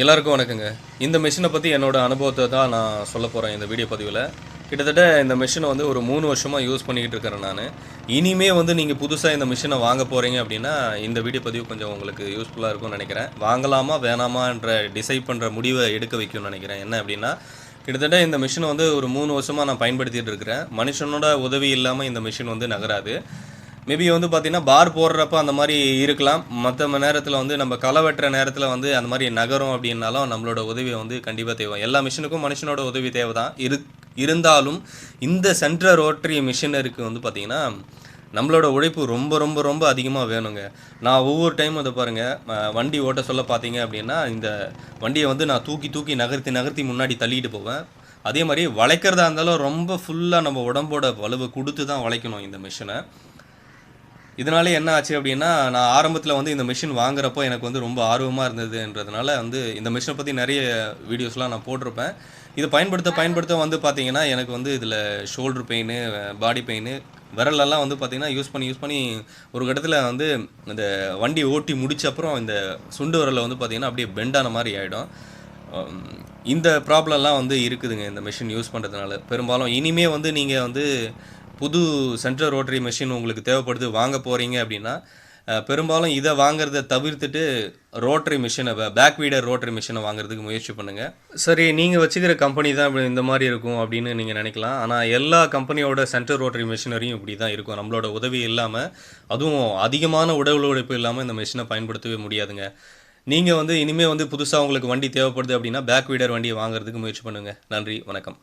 எல்லாருக்கும் வணக்கங்க. இந்த மிஷினை பற்றி என்னோடய அனுபவத்தை தான் நான் சொல்ல போகிறேன் இந்த வீடியோ பதிவில். கிட்டத்தட்ட இந்த மிஷினை வந்து ஒரு மூணு வருஷமாக யூஸ் பண்ணிக்கிட்டு இருக்கிறேன் நான். இனிமே வந்து நீங்கள் புதுசாக இந்த மிஷினை வாங்க போகிறீங்க அப்படின்னா இந்த வீடியோ பதிவு கொஞ்சம் உங்களுக்கு யூஸ்ஃபுல்லாக இருக்கும்னு நினைக்கிறேன். வாங்கலாமா வேணாமான்ற டிசைட் பண்ணுற முடிவை எடுக்க வைக்கும்னு நினைக்கிறேன். என்ன அப்படின்னா கிட்டத்தட்ட இந்த மிஷினை வந்து ஒரு மூணு வருஷமாக நான் பயன்படுத்திகிட்டு இருக்கிறேன். மனுஷனோட உதவி இல்லாமல் இந்த மிஷின் வந்து நகராது. மேபி வந்து பார்த்தீங்கன்னா பார் போடுறப்ப அந்த மாதிரி இருக்கலாம். மற்ற நேரத்தில் வந்து நம்ம களை வெட்டுற நேரத்தில் வந்து அந்த மாதிரி நகரும் அப்படின்னாலும் நம்மளோட உதவி வந்து கண்டிப்பாக தேவை. எல்லா மிஷினுக்கும் மனுஷனோட உதவி தேவை தான் இரு இருந்தாலும் இந்த சென்ட்ரல் ரோட்டரி மிஷினருக்கு வந்து பார்த்தீங்கன்னா நம்மளோட உழைப்பு ரொம்ப ரொம்ப ரொம்ப அதிகமாக வேணுங்க. நான் ஒவ்வொரு டைம் அதை பாருங்கள் வண்டி ஓட்ட சொல்ல பார்த்தீங்க அப்படின்னா இந்த வண்டியை வந்து நான் தூக்கி தூக்கி நகர்த்தி நகர்த்தி முன்னாடி தள்ளிட்டு போவேன். அதே மாதிரி வளைக்கிறதா இருந்தாலும் ரொம்ப ஃபுல்லாக நம்ம உடம்போட வலுவை கொடுத்து தான் வளைக்கணும் இந்த மிஷினை. இதனால என்ன ஆச்சு அப்படின்னா நான் ஆரம்பத்தில் வந்து இந்த மிஷின் வாங்குறப்போ எனக்கு வந்து ரொம்ப ஆர்வமாக இருந்ததுன்றதுனால வந்து இந்த மிஷினை பற்றி நிறைய வீடியோஸ்லாம் நான் போட்டிருப்பேன். இதை பயன்படுத்த பயன்படுத்த வந்து பார்த்தீங்கன்னா எனக்கு வந்து இதில் ஷோல்டர் பெயின் பாடி பெயின் விரலெல்லாம் வந்து பார்த்தீங்கன்னா யூஸ் பண்ணி யூஸ் பண்ணி ஒரு இடத்துல வந்து இந்த வண்டி ஓட்டி முடிச்ச அப்புறம் இந்த சுண்டு விரலை வந்து பார்த்திங்கன்னா அப்படியே பெண்டான மாதிரி ஆகிடும் இந்த ப்ராப்ளம்லாம் வந்து இருக்குதுங்க இந்த மிஷின் யூஸ் பண்ணுறதுனால பெரும்பாலும் இனிமே வந்து நீங்கள் வந்து புது சென்ட்ரல் ரோட்டரி மிஷின் உங்களுக்கு தேவைப்படுது வாங்க போகிறீங்க அப்படின்னா பெரும்பாலும் இதை வாங்குறத தவிர்த்துட்டு ரோட்டரி மிஷினை பேக் வீடர் ரோட்டரி மிஷினை வாங்குறதுக்கு முயற்சி பண்ணுங்கள் சரி நீங்கள் வச்சுக்கிற கம்பெனி தான் இப்படி இந்த மாதிரி இருக்கும் அப்படின்னு நீங்கள் நினைக்கலாம். ஆனால் எல்லா கம்பெனியோட சென்ட்ரல் ரோட்டரி மிஷினரியும் இப்படி தான் இருக்கும். நம்மளோட உதவி இல்லாமல் அதுவும் அதிகமான உடல் உழைப்பு இல்லாமல் இந்த மிஷினை பயன்படுத்தவே முடியாதுங்க. நீங்கள் வந்து இனிமேல் வந்து புதுசாக உங்களுக்கு வண்டி தேவைப்படுது அப்படின்னா பேக் வீடர் வண்டியை வாங்குறதுக்கு முயற்சி பண்ணுங்கள் நன்றி வணக்கம்.